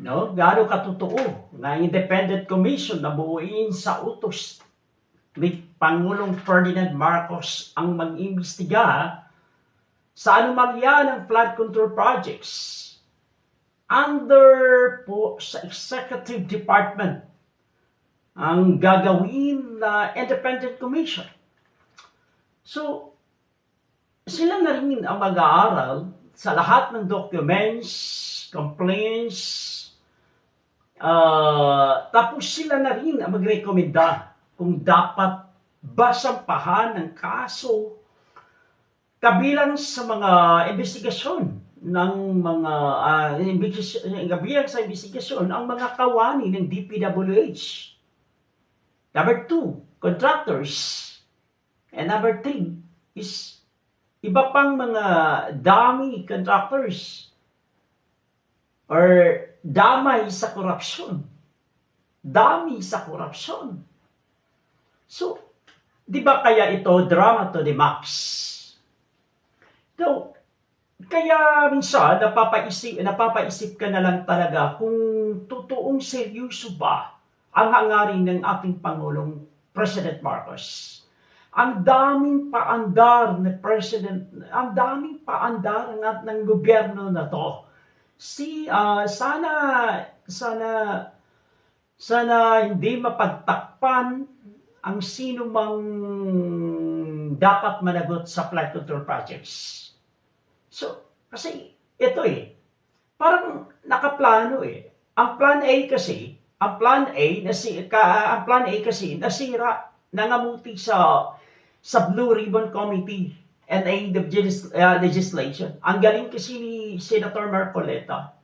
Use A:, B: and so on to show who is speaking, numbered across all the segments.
A: No? Gaano katotoo na independent commission na buuin sa utos ni Pangulong Ferdinand Marcos ang mag-imbestiga sa anomalya ng flood control projects under po sa Executive Department ang gagawin na independent commission. So, sila na rin ang mag-aaral sa lahat ng documents, complaints, ah, tapos sila na rin ang magrekomenda kung dapat ba sampahan ng kaso kabilang sa mga investigasyon ng mga uh, sa investigasyon ang mga kawani ng DPWH. Number two, contractors. And number three is iba pang mga dami contractors or damay sa korupsyon. Dami sa korupsyon. So, di ba kaya ito drama to the max? So, kaya minsan napapaisip, napapaisip ka na lang talaga kung totoong seryoso ba ang hangarin ng ating Pangulong President Marcos. Ang daming paandar ni President, ang daming paandar ng, ng gobyerno na to. Si, ah, sana, sana, sana hindi mapagtakpan ang sino mang dapat managot sa flood control projects. So, kasi ito eh, parang nakaplano eh. Ang plan A kasi, ang plan A na si ka, ang plan A kasi nasira nangamuti sa sa Blue Ribbon Committee and Legis- uh, Legislation. Ang galing kasi ni Senator Marcoleta.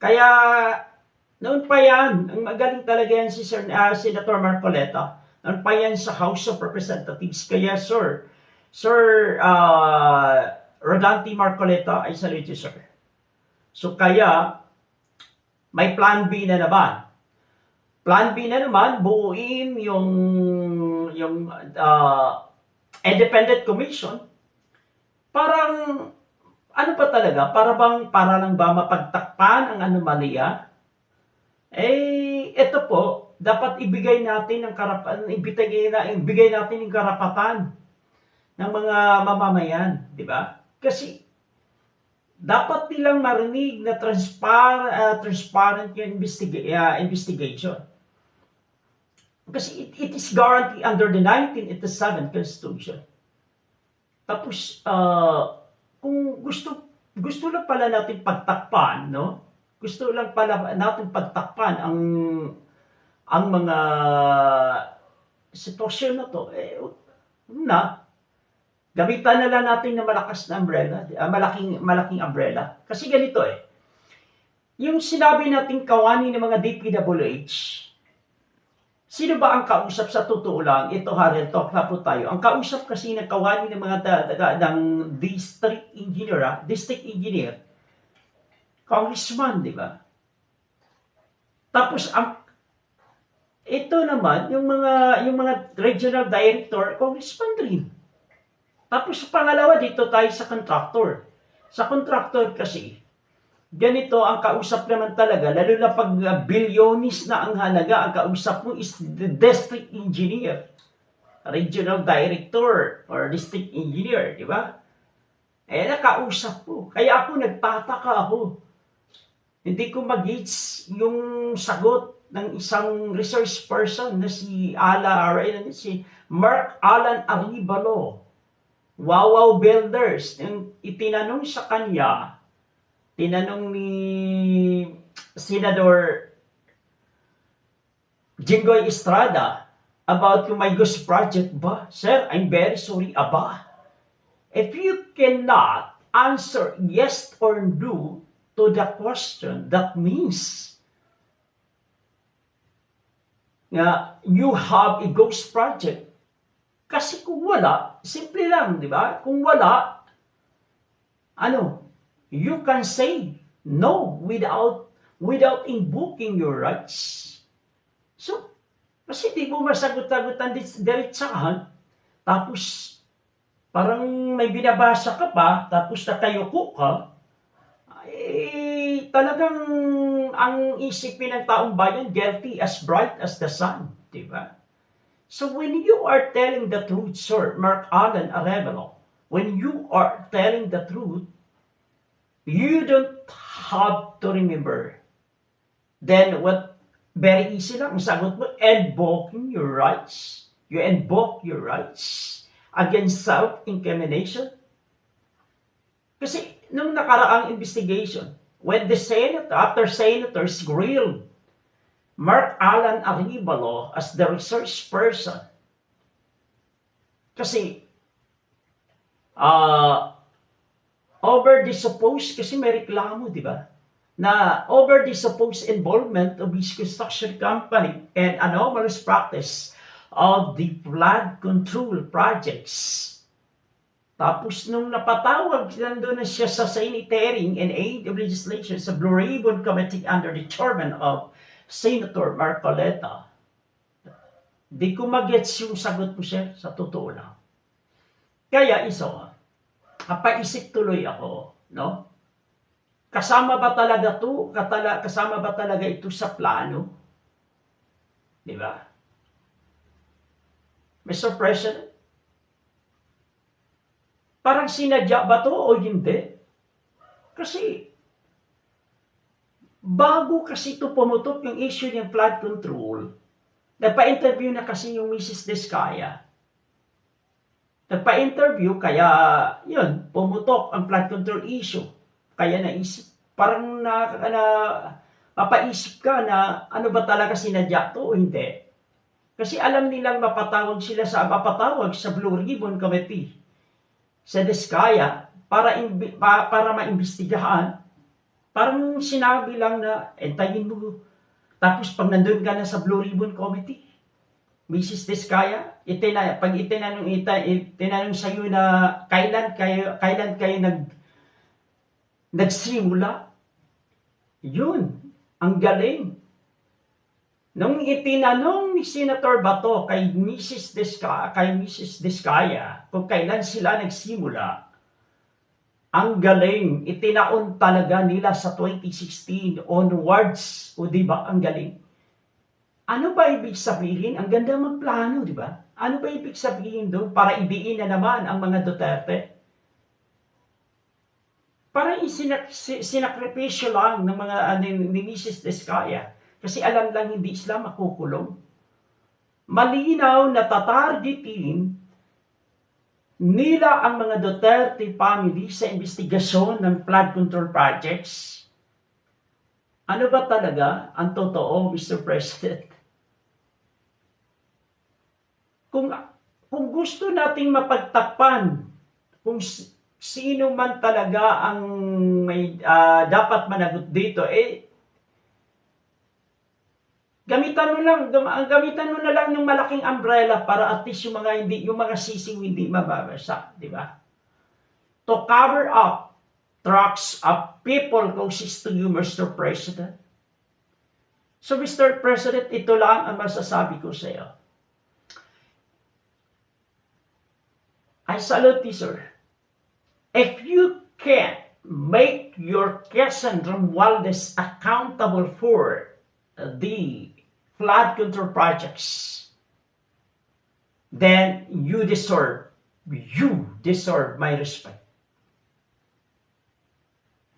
A: Kaya noon pa yan, ang magaling talaga yan si Sir, uh, Senator Marcoleta. Noon pa yan sa House of Representatives. Kaya sir, Sir uh, Rodante Marcoleta, I salute you, sir. So kaya, may plan B na naman. Plan B na naman, buuin yung yung uh, independent commission. Parang ano pa talaga? Para bang para lang ba mapagtakpan ang anomalya? Eh, ito po, dapat ibigay natin ang karapatan, ibigay, na, ibigay natin yung karapatan ng mga mamamayan, di ba? Kasi dapat nilang marinig na transpar, uh, transparent yung investiga- uh, investigation. Kasi it, it is guaranteed under the 1987 Constitution. Tapos, uh, kung gusto gusto lang pala natin pagtakpan, no? Gusto lang pala natin pagtakpan ang ang mga sitwasyon na to, eh, na, gamitan na lang natin ng malakas na umbrella, uh, malaking, malaking umbrella. Kasi ganito eh, yung sinabi nating kawani ng mga DPWH, sino ba ang kausap sa totoo lang? Ito Harel, talk na po tayo. Ang kausap kasi ng kawani ng mga da, da, ng district engineer, ah, district engineer, congressman, di ba? Tapos ang ito naman, yung mga yung mga regional director, congressman rin. Tapos pangalawa dito tayo sa contractor. Sa contractor kasi, ganito ang kausap naman talaga, lalo na pag uh, bilyonis na ang halaga, ang kausap mo is the district engineer, regional director, or district engineer, di ba? Eh, nakausap po. Kaya ako, nagtataka ako. Hindi ko mag-gets yung sagot ng isang research person na si Ala, si Mark Alan Aribalo. Wawaw Builders. Yung itinanong sa kanya, tinanong ni Senador Jinggoy Estrada about Ghost Project ba? Sir, I'm very sorry, aba. If you cannot answer yes or no to the question, that means na you have a ghost project. Kasi kung wala, simple lang, di ba? Kung wala, ano, you can say no without without invoking your rights. So, kasi di mo masagot-sagutan diretsahan, tapos parang may binabasa ka pa, tapos nakayuko ka, eh, talagang ang isipin ng taong bayan, guilty as bright as the sun. Di ba? So when you are telling the truth, Sir Mark Allen Arevalo, when you are telling the truth, you don't have to remember. Then what, very easy lang, ang sagot mo, invoking your rights. You invoke your rights against self-incrimination. Kasi nung nakaraang investigation, when the Senate, after senators grilled Mark Alan Arevalo as the research person, kasi uh, over the supposed, kasi may reklamo, di ba? Na over the supposed involvement of his construction company and anomalous practice of the flood control projects. Tapos nung napatawag, nandun na siya sa hearing and aid of legislation sa Blue Ribbon Committee under the chairman of Senator Marcoleta. Di ko magets yung sagot mo siya sa totoo lang. Kaya iso, kapaisip tuloy ako, no? Kasama ba talaga to? Katala, kasama ba talaga ito sa plano? Di ba? Mr. President, parang sinadya ba to o hindi? Kasi, bago kasi ito pumutok yung issue ng flood control, nagpa-interview na kasi yung Mrs. Descaya. Nagpa-interview, kaya, yun, pumutok ang flood control issue. Kaya naisip, parang na, na, papaisip ka na ano ba talaga sinadya to o hindi. Kasi alam nilang mapatawag sila sa mapatawag sa Blue Ribbon Committee sa Diskaya para imbi, pa, para maimbestigahan. Parang sinabi lang na entayin mo. Tapos pag nandun ka na sa Blue Ribbon Committee, Mrs. Diskaya, itina, pag itinanong, ita, itinanong sa iyo na kailan kayo, kailan kayo nag, nagsimula, yun, ang galing. Nung itinanong ni Senator Bato kay Mrs. Diskaya, kay Mrs. Diskaya kung kailan sila nagsimula, ang galing, itinaon talaga nila sa 2016 onwards. O di ba, ang galing. Ano ba ibig sabihin? Ang ganda magplano, di ba? Ano ba ibig sabihin doon para ibiin na naman ang mga Duterte? Parang isinak- si- sinakripisyo lang ng mga uh, ni, ni Mrs. Descaya kasi alam lang hindi sila makukulong. Malinaw na tatargetin nila ang mga Duterte family sa investigasyon ng flood control projects. Ano ba talaga ang totoo, Mr. President? Kung, kung gusto nating mapagtakpan kung sino man talaga ang may ah, dapat managot dito, eh, gamitan mo lang, gam- ang gamitan mo na lang ng malaking umbrella para at least yung mga hindi, yung mga sisiw hindi mababasa, di ba? To cover up tracks of people closest to you, Mr. President. So, Mr. President, ito lang ang masasabi ko sa iyo. I salute you, sir. If you can't make your Quezon Romualdez accountable for the flood control projects, then you deserve, you deserve my respect.